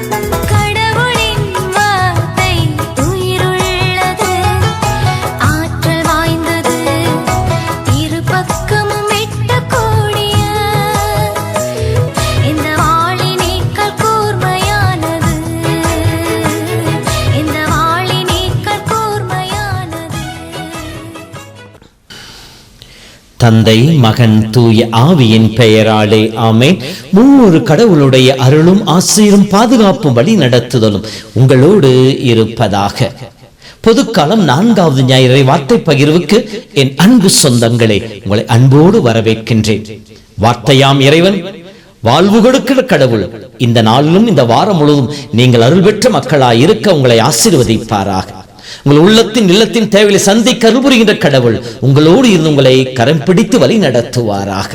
கடவுளின் தந்தை மகன் தூய ஆவியின் பெயராலே ஆமென். முன்னொரு கடவுளுடைய அருளும் ஆசிரியரும் பாதுகாப்பும் வழி நடத்துதலும் உங்களோடு இருப்பதாக. பொதுக்காலம் நான்காவது ஞாயிறை வார்த்தை பகிர்வுக்கு என் அன்பு சொந்தங்களே உங்களை அன்போடு வரவேற்கின்றேன். வார்த்தையாம் இறைவன் வாழ்வு கொடுக்கிற கடவுள் இந்த நாளிலும் இந்த வாரம் முழுவதும் நீங்கள் அருள் பெற்ற மக்களாய் இருக்க உங்களை ஆசீர்வதிப்பாராக. உங்கள் உள்ளத்தின் இல்லத்தின் தேவையை சந்திக்க அருள்புரிகின்ற கடவுள் உங்களோடு இருந்து உங்களை கரம் பிடித்து வழி நடத்துவாராக.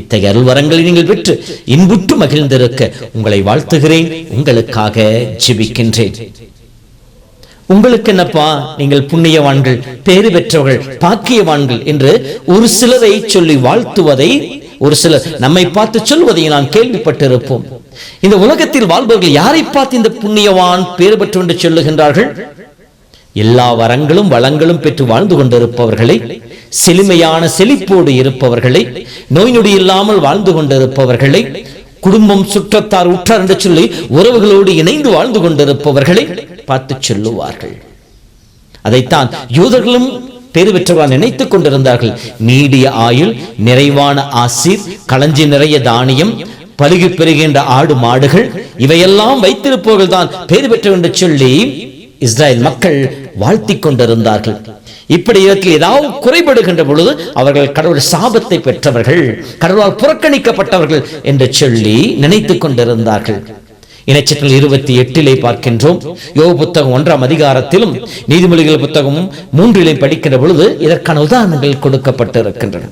இத்தகைய அருள்வரங்களை நீங்கள் பெற்று இன்புற்று மகிழ்ந்திருக்க உங்களை வாழ்த்துகிறேன். உங்களுக்காக ஜிபிக்கின்றேன். உங்களுக்கு என்னப்பா நீங்கள் புண்ணியவான்கள் பேறு பெற்றவர்கள் பாக்கியவான்கள் என்று ஒரு சிலரை சொல்லி வாழ்த்துவதை ஒரு சிலர் நம்மை பார்த்து சொல்வதை நாம் கேள்விப்பட்டிருப்போம். இந்த உலகத்தில் வாழ்பவர்கள் யாரை பார்த்து இந்த புண்ணியவான் பேறு பெற்றவன் என்று சொல்லுகின்றார்கள்? எல்லா வரங்களும் வளங்களும் பெற்று வாழ்ந்து கொண்டிருப்பவர்களை செழுமையான செழிப்போடு இருப்பவர்களை நோய் நொடி இல்லாமல் வாழ்ந்து கொண்டிருப்பவர்களை குடும்பம் சுற்றத்தார் உற்றார் என்று சொல்லி உறவுகளோடு இணைந்து வாழ்ந்து கொண்டிருப்பவர்களை பார்த்து சொல்லுவார்கள். அதைத்தான் யூதர்களும் பேறு பெற்றவர்கள் நினைத்துக் கொண்டிருந்தார்கள். நீடிய ஆயுள் நிறைவான ஆசீர் களஞ்சி நிறைய தானியம் பருகி பெறுகின்ற ஆடு மாடுகள் இவையெல்லாம் வைத்திருப்பவர்கள் தான் பேறு பெற்றவர் என்று சொல்லி இஸ்ரேல் மக்கள் வாழ்த்திக் கொண்டிருந்தார்கள். இப்படி இடத்தில் ஏதாவது குறைபடுகின்ற பொழுது அவர்கள் கடவுள் சாபத்தை பெற்றவர்கள் கடவுளால் புறக்கணிக்கப்பட்டவர்கள் என்று சொல்லி நினைத்துக் கொண்டிருந்தார்கள். இணைச்சர்கள் இருபத்தி எட்டிலே பார்க்கின்றோம். யோக புத்தகம் ஒன்றாம் அதிகாரத்திலும் நீதிமொழிகள் புத்தகமும் மூன்றிலே படிக்கின்ற பொழுது இதற்கான உதாரணங்கள் கொடுக்கப்பட்டிருக்கின்றன.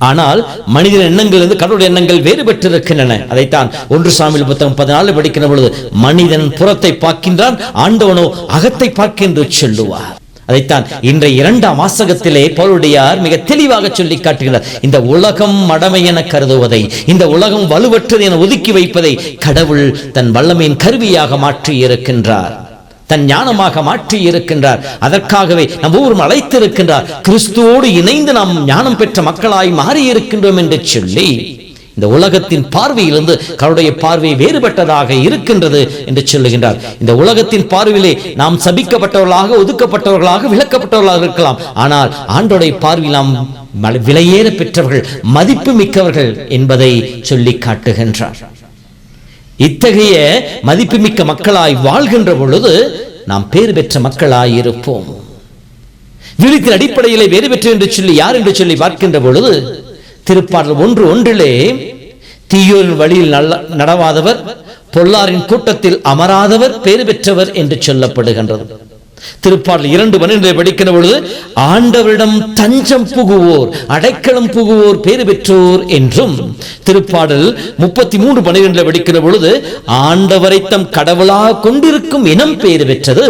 ஆனால் மனிதன் எண்ணங்கள் இருந்து கடவுளுடைய எண்ணங்கள் வேறுபட்டிருக்கின்றன. அதைத்தான் ஒன்று சாமியில் புத்தகம் பதினாலு படிக்கிற பொழுது மனிதன் புறத்தை பார்க்கின்றான் ஆண்டவனோ அகத்தை பார்க்கின்று சொல்லுவார். அதைத்தான் இன்றைய இரண்டாம் வாசகத்திலே பவுலுடையார் மிக தெளிவாக சொல்லி காட்டுகிறார் இந்த உலகம் மடமை என கருதுவதை இந்த உலகம் வலுவற்றது என ஒதுக்கி வைப்பதை கடவுள் தன் வல்லமையின் கருவியாக மாற்றி இருக்கின்றார் தன் ஞானமாக மாற்றி இருக்கின்றார் அதற்காகவே நம் அழைத்து அழைத்திருக்கின்றார். கிறிஸ்துவோடு இணைந்து நாம் ஞானம் பெற்ற மக்களாய் மாறி இருக்கின்றோம் என்று சொல்லி இந்த உலகத்தின் பார்வையிலிருந்து கருடைய பார்வை வேறுபட்டதாக இருக்கின்றது என்று சொல்லுகின்றார். இந்த உலகத்தின் பார்வையிலே நாம் சபிக்கப்பட்டவர்களாக ஒதுக்கப்பட்டவர்களாக விளக்கப்பட்டவர்களாக இருக்கலாம். ஆனால் ஆண்டோடைய பார்வையில் நாம் மல- விலையேற பெற்றவர்கள் மதிப்பு மிக்கவர்கள் என்பதை சொல்லி காட்டுகின்றார். இத்தகைய மதிப்புமிக்க மக்களாய் வாழ்கின்ற பொழுது நாம் பேறு பெற்ற மக்களாய் இருப்போம் விழித்தின் அடிப்படையிலே வேறு பெற்று என்று சொல்லி யார் என்று சொல்லி பார்க்கின்ற பொழுது திருப்பாடல் ஒன்று ஒன்றிலே தீயோரின் வழியில் நல்ல நடவாதவர் பொல்லாரின் கூட்டத்தில் அமராதவர் பேறு பெற்றவர் என்று சொல்லப்படுகின்றது. திருப்பாடல் இரண்டு பன்னெண்டு படிக்கிற பொழுது ஆண்டவரிடம் தஞ்சம் புகுவோர் அடைக்கலம் புகுவோர் பேறு பெற்றோர் என்றும் திருப்பாடல் முப்பத்தி மூன்று பன்னிரெண்டுல படிக்கிற பொழுது ஆண்டவரை தம் கடவுளாக கொண்டிருக்கும் இனம் பேறு பெற்றது.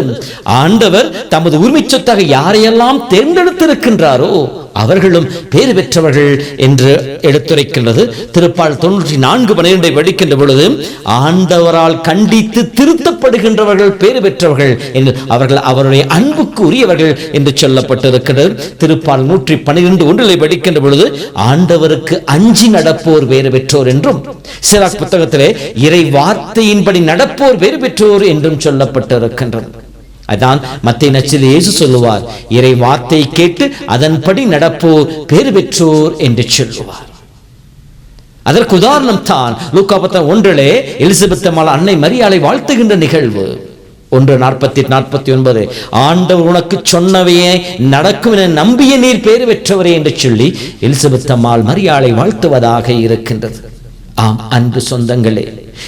ஆண்டவர் தமது உரிமை சொத்தாக யாரையெல்லாம் தேர்ந்தெடுத்திருக்கின்றாரோ அவர்களும் பேறு பெற்றவர்கள் என்று எடுத்துரைக்கின்றது. திருப்பால் தொன்னூற்றி நான்கு பனிரெண்டை படிக்கின்ற பொழுது ஆண்டவரால் கண்டித்து திருத்தப்படுகின்றவர்கள் பேறு பெற்றவர்கள் என்று அவர்கள் அவருடைய அன்புக்கு உரியவர்கள் என்று சொல்லப்பட்டிருக்கிறது திருப்பால் நூற்றி பனிரெண்டு ஒன்றிலை படிக்கின்ற பொழுது ஆண்டவருக்கு அஞ்சி நடப்போர் வேறு பெற்றோர் என்றும் சிறாக் புத்தகத்திலே இறை வார்த்தையின்படி நடப்போர் வேறு பெற்றோர் என்றும் சொல்லப்பட்டிருக்கின்றனர் அதான் மத்திய நச்சில் இயேசு சொல்லுவார் இறை வார்த்தை கேட்டு அதன்படி நடப்போர் பேறு பெற்றோர் என்று சொல்லுவார். அதற்கு உதாரணம் தான் லூக்காபத்தம் ஒன்றிலே எலிசபெத் அம்மாள் அன்னை மரியாளை வாழ்த்துகின்ற நிகழ்வு. ஒன்று நாற்பத்தி நாற்பத்தி ஒன்பது ஆண்டவர் உனக்கு சொன்னவையே நடக்கும் என நம்பிய நீர் பேறு பெற்றவரே என்று சொல்லி எலிசபெத் அம்மாள் மரியாளை வாழ்த்துவதாக இருக்கின்றது. ஆம் அன்பு சொந்தங்களே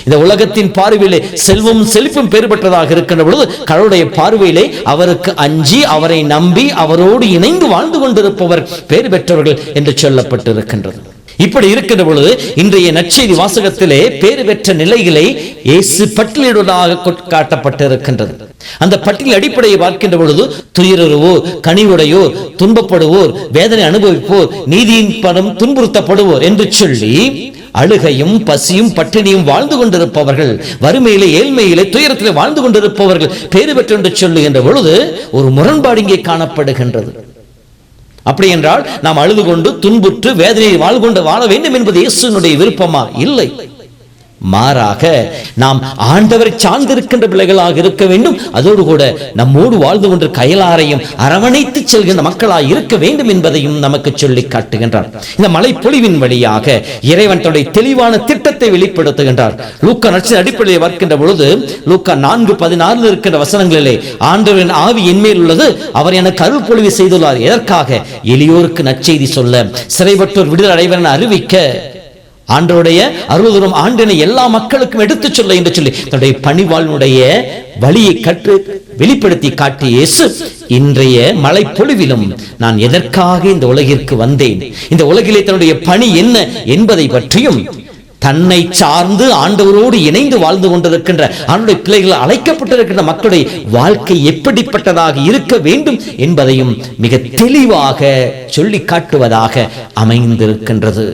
இந்த உலகத்தின் பார்வையிலே செல்வம் செழிப்பும் பேர் பெற்றதாக இருக்கின்ற பொழுது கடவுளுடைய பார்வையிலே அவருக்கு அஞ்சி அவரை நம்பி அவரோடு இணைந்து வாழ்ந்து கொண்டிருப்பவர் பேர் பெற்றவர்கள் என்று சொல்லப்பட்டிருக்கின்றது. இப்படி இருக்கின்ற பொழுது இன்றைய நற்செய்தி வாசகத்திலே பேறு பெற்ற நிலைகளை இயேசு பட்டியலிடுவதாக காட்டப்பட்டிருக்கின்றது. அந்த பட்டியல் அடிப்படையை பார்க்கின்ற பொழுது துயருவோர் கனிவுடையோர் துன்பப்படுவோர் வேதனை அனுபவிப்போர் நீதியின் படம் துன்புறுத்தப்படுவோர் என்று சொல்லி அழுகையும் பசியும் பட்டினியும் வாழ்ந்து கொண்டிருப்பவர்கள் வறுமையிலே ஏழ்மையிலே துயரத்திலே வாழ்ந்து கொண்டிருப்பவர்கள் பேறு பெற்றென்று சொல்லுகின்ற பொழுது ஒரு முரண்பாடு இங்கே காணப்படுகின்றது. அப்படி என்றால் நாம் அழுது கொண்டு துன்புற்று வேதனையை வாழ் கொண்டு வாழ வேண்டும் என்பது இயேசுனுடைய விருப்பமா? இல்லை. மாறாக நாம் ஆண்டவரை சார்ந்திருக்கின்ற பிள்ளைகளாக இருக்க வேண்டும். அதோடு கூட நம்மோடு வாழ்ந்து கொண்டு கயலாரையும் அரவணைத்து செல்கின்ற மக்களாக இருக்க வேண்டும் என்பதையும் நமக்கு சொல்லி காட்டுகின்றார். இந்த மலை பொழிவின் வழியாக இறைவன் தன்னுடைய தெளிவான திட்டத்தை வெளிப்படுத்துகின்றார். லூக்கா நட்சத்திர அடிப்படையில் பார்க்கின்ற பொழுது லூக்கா நான்கு பதினாறுல இருக்கின்ற வசனங்களிலே ஆண்டவரின் ஆவி என்மேல் உள்ளது அவர் எனக்கு அருள் பொழிவு செய்துள்ளார். எதற்காக? எளியோருக்கு நற்செய்தி சொல்ல. சிறைப்பட்டோர் விடுதலை அடைவரன் அறிவிக்க. ஆண்டவருடைய அருள்தரும் ஆண்டினை எல்லா மக்களுக்கும் எடுத்துச் சொல்ல என்று சொல்லி தன்னுடைய பணிவாழ்னுடைய வழியை கற்று வெளிப்படுத்தி காட்டிய இயேசு இன்றைய மலை பொழிவிலும் நான் எதற்காக இந்த உலகிற்கு வந்தேன்? இந்த உலகிலே தன்னுடைய பணி என்ன என்பதை பற்றியும் தன்னை சார்ந்து ஆண்டவரோடு இணைந்து வாழ்ந்து கொண்டிருக்கின்ற அவனுடைய பிள்ளைகள் அழைக்கப்பட்டிருக்கின்ற மக்களுடைய வாழ்க்கை எப்படிப்பட்டதாக இருக்க வேண்டும் என்பதையும் மிக தெளிவாக சொல்லி காட்டுவதாக அமைந்திருக்கின்றது.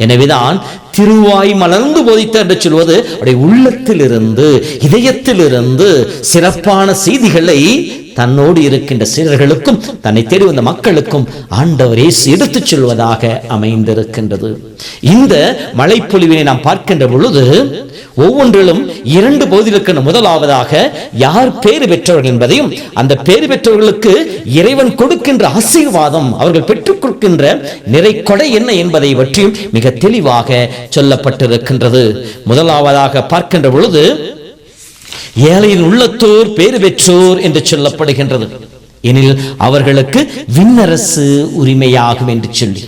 எனவேதான் திருவாய் மலர்ந்து போதித்த என்று சொல்வது அவருடைய உள்ளத்திலிருந்து இதயத்திலிருந்து சிறப்பான செய்திகளை தன்னோடு இருக்கின்ற சிலர்களுக்கும் தன்னை தேடி வந்த மக்களுக்கும் ஆண்டவர் இயேசு எடுத்துச் சொல்வதாக அமைந்திருக்கின்றது. இந்த மழைப்பொழிவினை நாம் பார்க்கின்ற பொழுது ஒவ்வொன்றிலும் இரண்டு பகுதியில் இருக்கின்ற முதலாவதாக யார் பேறு பெற்றவர்கள் என்பதையும் அந்த பேறு பெற்றவர்களுக்கு இறைவன் கொடுக்கின்ற ஆசீர்வாதம் அவர்கள் பெற்றுக் கொடுக்கின்ற நிறை கொடை என்ன என்பதை பற்றியும் மிக தெளிவாக சொல்லப்பட்டிருக்கின்றது. முதலாவதாக பார்க்கின்ற பொழுது ஏழையின் உள்ளத்தோர் பேறு பெற்றோர் என்று சொல்லப்படுகின்றது. எனில் அவர்களுக்கு விண்ணரசு உரிமையாகும் என்று சொல்லி.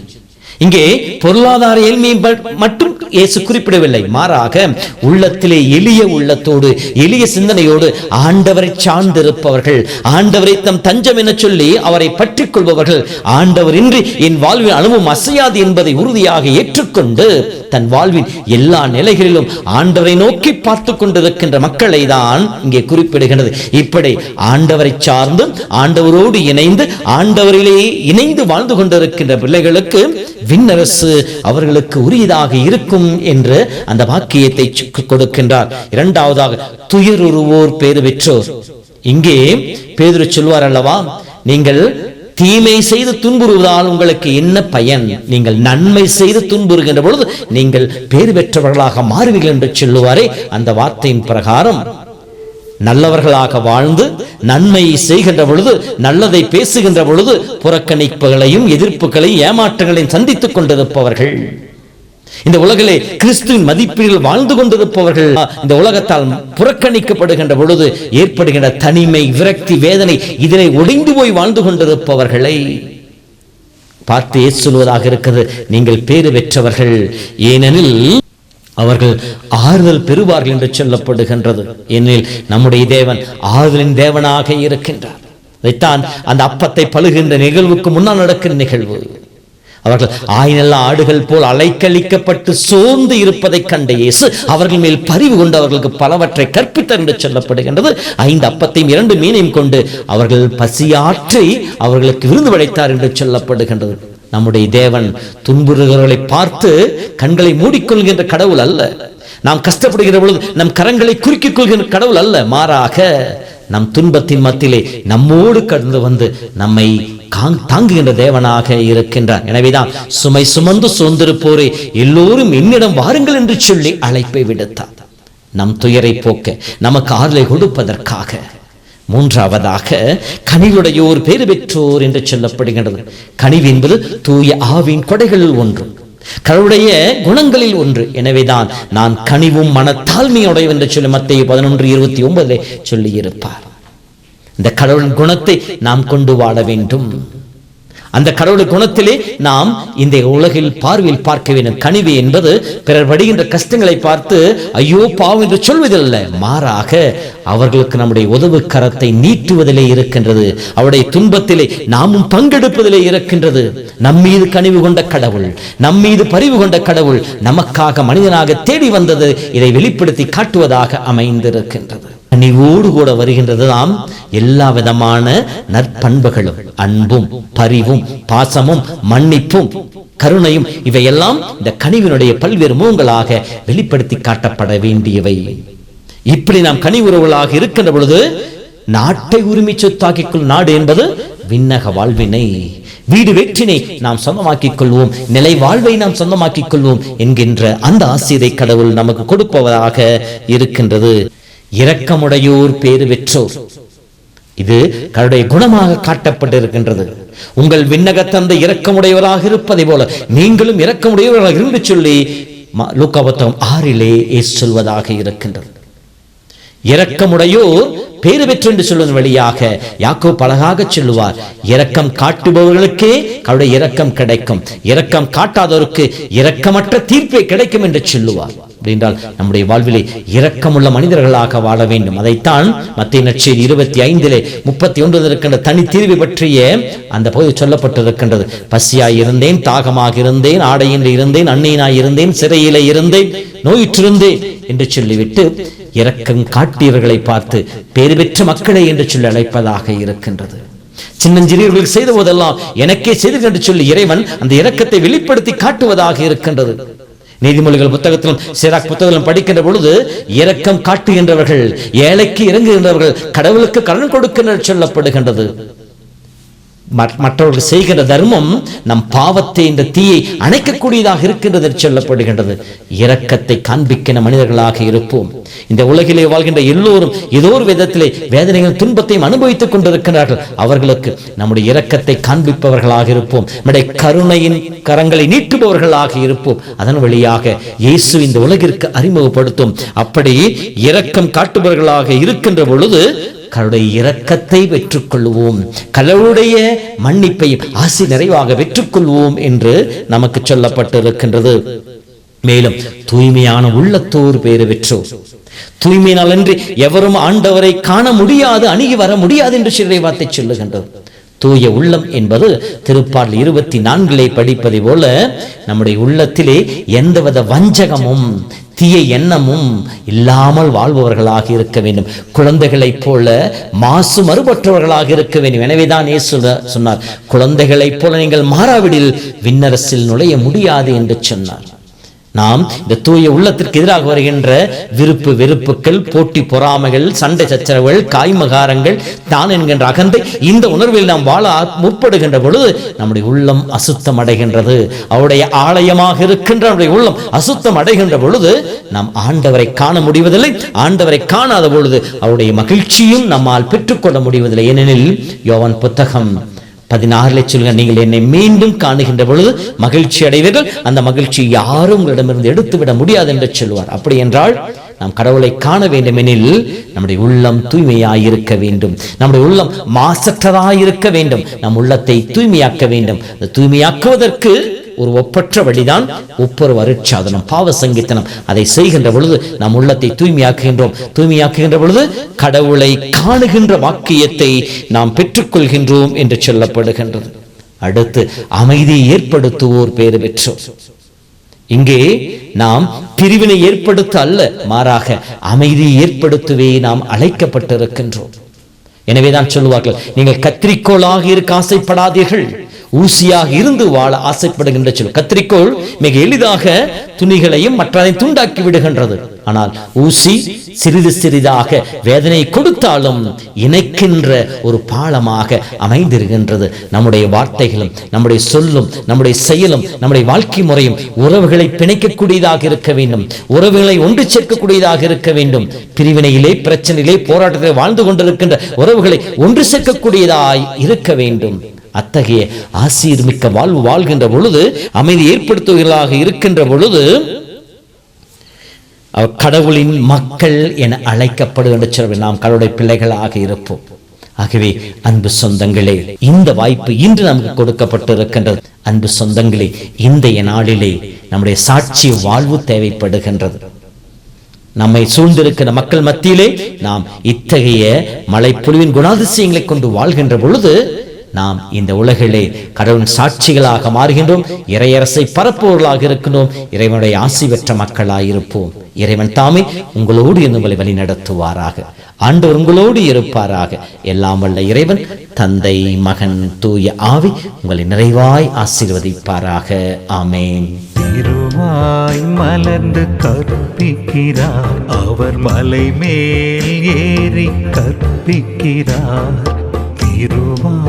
இங்கே பொருளாதார ஏழ்மையை மட்டும் இயேசு குறிப்பிடவில்லை. மாறாக உள்ளத்திலே எளிய உள்ளத்தோடு எளிய சிந்தனையோடு ஆண்டவரை சார்ந்திருப்பவர்கள் ஆண்டவரை தம் தஞ்சம் என சொல்லி அவரை பற்றி கொள்பவர்கள் ஆண்டவர் இன்றி என் வாழ்வின் அனுபவம் அசையாது என்பதை உறுதியாக ஏற்றுக்கொண்டு தன் வாழ்வின் எல்லா நிலைகளிலும் ஆண்டவரை நோக்கி பார்த்து கொண்டிருக்கின்ற மக்களை தான் இங்கே குறிப்பிடுகிறது இப்படி ஆண்டவரை சார்ந்து ஆண்டவரோடு இணைந்து ஆண்டவரிலே இணைந்து வாழ்ந்து கொண்டிருக்கின்ற பிள்ளைகளுக்கு விண்ணரசு அவர்களுக்கு உரியதாக இருக்கும் என்று அந்த வாக்கியத்தை கொடுக்கின்றார். இரண்டாவதாக துயருருவோர் பேறு பெற்றோர். இங்கே பேதுரு சொல்வார் அல்லவா? நீங்கள் தீமை செய்து துன்புறுவதால் உங்களுக்கு என்ன பயன்? நீங்கள் நன்மை செய்து துன்புறுகின்ற பொழுது நீங்கள் பேர் பெற்றவர்களாக மாறுவீர்கள் என்று சொல்லுவாரே அந்த வார்த்தையின் பிரகாரம். நல்லவர்களாக வாழ்ந்து நன்மையை செய்கின்ற பொழுது நல்லதை பேசுகின்ற பொழுது புறக்கணிப்புகளையும் எதிர்ப்புகளையும் ஏமாற்றங்களையும் சந்தித்துக் கொண்டிருப்பவர்கள். இந்த உலகிலே கிறிஸ்துவின் மதிப்பீடுகள் வாழ்ந்து கொண்டிருப்பவர்கள் இந்த உலகத்தால் புறக்கணிக்கப்படுகின்ற பொழுது ஏற்படுகின்ற தனிமை விரக்தி வேதனை இதனை ஒடிந்து போய் வாழ்ந்து கொண்டிருப்பவர்களை பார்த்து ஏசு சொல்வதாக இருக்கிறது. நீங்கள் பேறு பெற்றவர்கள். ஏனெனில் அவர்கள் ஆறுதல் பெறுவார்கள் என்று சொல்லப்படுகின்றது. ஏனெனில் நம்முடைய தேவன் ஆறுதலின் தேவனாக இருக்கின்றார். இதைத்தான் அந்த அப்பத்தை பழுகின்ற நிகழ்வுக்கு முன்னால் நடக்கிற நிகழ்வு. அவர்கள் ஆயினல்ல ஆடுகள் போல் அலைக்கழிக்கப்பட்டு சோர்ந்து இருப்பதைக் கண்ட இயேசு அவர்கள் மேல் பரிவு கொண்டு அவர்களுக்கு பலவற்றை கற்பித்தார் என்று சொல்லப்படுகின்றது. ஐந்து அப்பத்தையும் இரண்டு மீனையும் கொண்டு அவர்கள் பசியாற்றி அவர்களுக்கு விருந்து படைத்தார் என்று சொல்லப்படுகின்றது. நம்முடைய தேவன் துன்புறுகிறவர்களை பார்த்து கண்களை மூடிக்கொள்கின்ற கடவுள் அல்ல. நாம் கஷ்டப்படுகிற பொழுது நம் கரங்களை குறுக்கிக் கொள்கின்ற கடவுள் அல்ல. மாறாக நம் துன்பத்தின் மத்தியிலே நம்மோடு கடந்து வந்து நம்மை தாங்குகின்ற தேவனாக இருக்கின்றார். எனவேதான் சுமை சுமந்து சோர்ந்திருப்போரே எல்லோரும் என்னிடம் வாருங்கள் என்று சொல்லி அழைப்பை விடுத்தார். நம் துயரை போக்க நமக்கு ஆறுதலை கொடுப்பதற்காக. மூன்றாவதாக கனிவுடையோர் பேறு பெற்றோர் என்று சொல்லப்படுகின்றது. கனிவு என்பது தூய ஆவின் கொடைகளில் ஒன்று கடவுடைய குணங்களில் ஒன்று. எனவேதான் நான் கனிவும் மனத்தாழ்மையுடைய என்று சொல்லி மத்திய பதினொன்று இருபத்தி ஒன்பதிலே சொல்லியிருப்பார். இந்த கடவுளின் குணத்தை நாம் கொண்டு வாழ வேண்டும். அந்த கடவுளை குணத்திலே நாம் இந்த உலகில் பார்வையில் பார்க்க வேண்டும் கனிவு என்பது பிறர் படுகின்ற கஷ்டங்களை பார்த்து ஐயோ பாவம் என்று சொல்வதில்லை. மாறாக அவர்களுக்கு நம்முடைய உதவு கரத்தை நீட்டுவதிலே இருக்கின்றது. அவருடைய துன்பத்திலே நாமும் பங்கெடுப்பதிலே இருக்கின்றது. நம் மீது கனிவு கொண்ட கடவுள் நம் மீது பரிவு கொண்ட கடவுள் நமக்காக மனிதனாக தேடி வந்தது இதை வெளிப்படுத்தி காட்டுவதாக அமைந்திருக்கின்றது. கனிவோடு கூட வருகின்றதுதாம் எல்லா விதமான நற்பண்புகளும் அன்பும் பரிவும் பாசமும் மன்னிப்பும் கருணையும் இவையெல்லாம் இந்த கனிவினுடைய பல்வேறு முகங்களாக வெளிப்படுத்தி காட்டப்பட வேண்டியவை. இப்படி நாம் கனி உறவுகளாக இருக்கின்ற பொழுது நாட்டை உரிமை சொத்தாக்கிக் நாடு என்பது விண்ணக வாழ்வினை. வீடு வெற்றினை நாம் சொந்தமாக்கிக் கொள்வோம் நிலை வாழ்வை நாம் சொந்தமாக்கிக் கொள்வோம் என்கின்ற அந்த ஆசிரியரை கடவுள் நமக்கு கொடுப்பவராக இருக்கின்றது. இரக்கமுடையோர் பேறு பெற்றோர். இது கருடைய குணமாக காட்டப்பட்டிருக்கின்றது. உங்கள் விண்ணக தந்தை இரக்கமுடையவராக இருப்பதை போல நீங்களும் இரக்கமுடையவராக இருந்து சொல்லி லூக்காபத்தம் ஆறிலே சொல்வதாக இருக்கின்றது. இரக்கமுடையோர் பேறு பெற்று என்று சொல்வதன் வழியாக யாக்கோ பலகாக சொல்லுவார் இரக்கம் காட்டுபவர்களுக்கே அவருடைய இரக்கம் கிடைக்கும். இரக்கம் காட்டாதவருக்கு இரக்கமற்ற தீர்ப்பே கிடைக்கும் என்று சொல்லுவார். அப்படின்றால் நம்முடைய வாழ்விலே இரக்கமுள்ள மனிதர்களாக வாழ வேண்டும். அதைத்தான் மத்திய நற்செய்தி இருபத்தி ஐந்திலே முப்பத்தி ஒன்பது இருக்கின்ற தனி தீர்வு பற்றிய அந்த பகுதி சொல்லப்பட்டிருக்கின்றது. பசியாய் இருந்தேன் தாகமாக இருந்தேன் ஆடையின்றி இருந்தேன் அன்னையினாய் இருந்தேன் சிறையில இருந்தேன் நோயிற்றிருந்தேன் என்று சொல்லிவிட்டு இரக்கம் காட்டியவர்களை பார்த்து பேறு பெற்ற மக்களை என்று சொல்லி அழைப்பதாக இருக்கின்றது. சின்னஞ்சிறியவர்களுக்கு செய்த போதெல்லாம் எனக்கே செய்து என்று சொல்லி இறைவன் அந்த இரக்கத்தை வெளிப்படுத்தி காட்டுவதாக இருக்கின்றது. நீதிமொழிகள் புத்தகத்திலும் சிராக் புத்தகத்திலும் படிக்கின்ற பொழுது இரக்கம் காட்டுகின்றவர்கள் ஏழைக்கு இறங்குகின்றவர்கள் கடவுளுக்கு கடன் கொடுக்கின்ற சொல்லப்படுகின்றது. மற்றவர்கள் செய்கின்ற தர்மம் நம் பாவத்தை இந்த தீயை அணைக்கக்கூடியதாக இருக்கின்றது என்று சொல்லப்படுகின்றது. இரக்கத்தை காண்பிக்கின்ற மனிதர்களாக இருப்போம். இந்த உலகிலே வாழ்கின்ற எல்லோரும் ஏதோ ஒரு விதத்திலே வேதனைகள் துன்பத்தையும் அனுபவித்துக் கொண்டிருக்கிறார்கள் அவர்களுக்கு நம்முடைய இரக்கத்தை காண்பிப்பவர்களாக இருப்போம். நம்முடைய கருணையின் கரங்களை நீட்டுபவர்களாக இருப்போம். அதன் வழியாக இயேசு இந்த உலகிற்கு அறிமுகப்படுத்தும். அப்படி இரக்கம் காட்டுபவர்களாக இருக்கின்ற பொழுது கருடைய இரக்கத்தை பெற்றுக்கொள்வோம். கலருடைய மன்னிப்பை ஆசி நிறைவாக பெற்றுக்கொள்வோம் என்று நமக்கு சொல்லப்பட்டிருக்கின்றது. மேலும் தூய்மையான உள்ளத்தோர் பேறு பெற்றோர் தூய்மையினால் எவரும் ஆண்டவரை காண முடியாது அணுகி வர முடியாது என்று சிறை வார்த்தை சொல்லுகின்றோம். தூய உள்ளம் என்பது திருப்பாடல் இருபத்தி நான்கிலே படிப்பதை போல நம்முடைய உள்ளத்திலே எந்தவித வஞ்சகமும் தீய எண்ணமும் இல்லாமல் வாழ்பவர்களாக இருக்க வேண்டும். குழந்தைகளைப் போல மாசு மறுபற்றவர்களாக இருக்க வேண்டும். எனவேதான் இயேசு சொன்னார். குழந்தைகளைப் போல நீங்கள் மாறாவிடில் விண்ணரசில் நுழைய முடியாது என்று சொன்னார். நாம் இந்த தூய உள்ளத்திற்கு எதிராக வருகின்ற விருப்பு வெறுப்புகள் போட்டி பொறாமைகள் சண்டை சச்சரவுகள் காய்மகாரங்கள் தான் என்கின்ற அகந்தை இந்த உணர்வில் நாம் வாழ முற்படுகின்ற பொழுது நம்முடைய உள்ளம் அசுத்தம் அடைகின்றது. அவருடைய ஆலயமாக இருக்கின்ற நம்முடைய உள்ளம் அசுத்தம் அடைகின்ற பொழுது நாம் ஆண்டவரை காண முடிவதில்லை. ஆண்டவரை காணாத பொழுது அவருடைய மகிழ்ச்சியும் நம்மால் பெற்றுக்கொள்ள முடிவதில்லை. ஏனெனில் யோவன் புத்தகம் பதினாறுல சொல்லுங்க நீங்கள் என்னை மீண்டும் காணுகின்ற பொழுது மகிழ்ச்சி அடைவீர்கள். அந்த மகிழ்ச்சி யாரும் உங்களிடமிருந்து எடுத்துவிட முடியாது என்று சொல்லுவார். அப்படி என்றால் நாம் கடவுளை காண வேண்டுமெனில் நம்முடைய உள்ளம் தூய்மையாயிருக்க வேண்டும். நம்முடைய உள்ளம் மாசற்றதாயிருக்க வேண்டும். நம் உள்ளத்தை தூய்மையாக்க வேண்டும். அந்த தூய்மையாக்குவதற்கு ஒரு ஒப்பற்ற வழிதான் ஒப்பொரு வருட்சாதனம் பாவ சங்கீத்தனம் அதை செய்கின்ற பொழுது நம் உள்ளத்தை தூய்மையாக்குகின்றோம். தூய்மையாக்குகின்ற பொழுது கடவுளை காணுகின்ற வாக்கியத்தை நாம் பெற்றுக்கொள்கின்றோம் என்று சொல்லப்படுகின்றது. அடுத்து அமைதியை ஏற்படுத்துவோர் பேறு பெற்றோர். இங்கே நாம் பிரிவினை ஏற்படுத்த அல்ல மாறாக அமைதியை ஏற்படுத்தவே நாம் அழைக்கப்பட்டிருக்கின்றோம். எனவேதான் சொல்லுவார்கள் நீங்கள் கத்திரிக்கோளாக இருக்க ஆசைப்படாதீர்கள். ஊசியாக இருந்து வாழ ஆசைப்படுகின்ற சொல் கத்திரிக்கோள் மிக எளிதாக துணிகளையும் மற்றதை துண்டாக்கி விடுகின்றது. ஆனால் ஊசி சிறிது சிறிதாக வேதனை கொடுத்தாலும் இணைக்கின்ற ஒரு பாலமாக அமைந்திருக்கின்றது. நம்முடைய வார்த்தைகளும் நம்முடைய சொல்லும் நம்முடைய செயலும் நம்முடைய வாழ்க்கை முறையும் உறவுகளை பிணைக்கக்கூடியதாக இருக்க வேண்டும். உறவுகளை ஒன்று சேர்க்கக்கூடியதாக இருக்க வேண்டும். பிரிவினையிலே பிரச்சனையிலே போராட்டத்திலே வாழ்ந்து கொண்டிருக்கின்ற உறவுகளை ஒன்று சேர்க்கக்கூடியதாய் இருக்க வேண்டும். அத்தகைய ஆசீர் மிக்க வாழ்வு வாழ்கின்ற பொழுது அமைதி ஏற்படுத்துவர்களாக இருக்கின்ற பொழுது அவர் கடவுளின் மக்கள் என அழைக்கப்படுகின்ற சொல்வது நாம் கடவுளுடைய பிள்ளைகளாக இருப்போம். ஆகவே அன்பு சொந்தங்களே இந்த வாய்ப்பு இன்று நமக்கு கொடுக்கப்பட்டிருக்கின்றது. அன்பு சொந்தங்களே இன்றைய நாளிலே நம்முடைய சாட்சி வாழ்வு தேவைப்படுகின்றது. நம்மை சூழ்ந்திருக்கிற மக்கள் மத்தியிலே நாம் இத்தகைய மழைப்பொழிவின் குணாதிசயங்களை கொண்டு வாழ்கின்ற பொழுது நாம் இந்த உலகிலே கடவுள் சாட்சிகளாக மாறுகின்றோம் இறையரசை பரப்புவர்களாக இருக்கின்றோம் இறைவனுடைய ஆசி பெற்ற மக்களாயிருப்போம் இறைவன் தாமே உங்களோடு இருந்து உங்களை வழி நடத்துவாராக. ஆண்டவர் உங்களோடு இருப்பாராக. எல்லாம் வல்ல இறைவன் தந்தை மகன் தூய ஆவி உங்களை நிறைவாய் ஆசீர்வதிப்பாராக. ஆமேன். திருவாய் மலர்ந்து கற்பிக்கிறார். அவர் மலை மேல் ஏறி கற்பிக்கிறார்.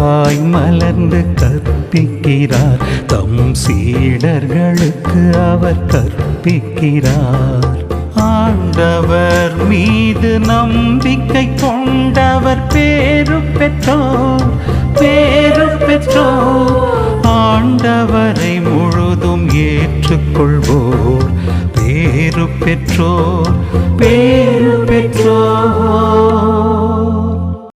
வாய் மலர்ந்து கற்பிக்கிறார். தம் சீடர்களுக்கு அவர் கற்பிக்கிறார். ஆண்டவர் மீது நம்பிக்கை கொண்டவர் பேரு பெற்றோர் பேரு பெற்றோர். ஆண்டவரை முழுதும் ஏற்றுக்கொள்வோர் பேரு பெற்றோர் பேரு பெற்றோர்.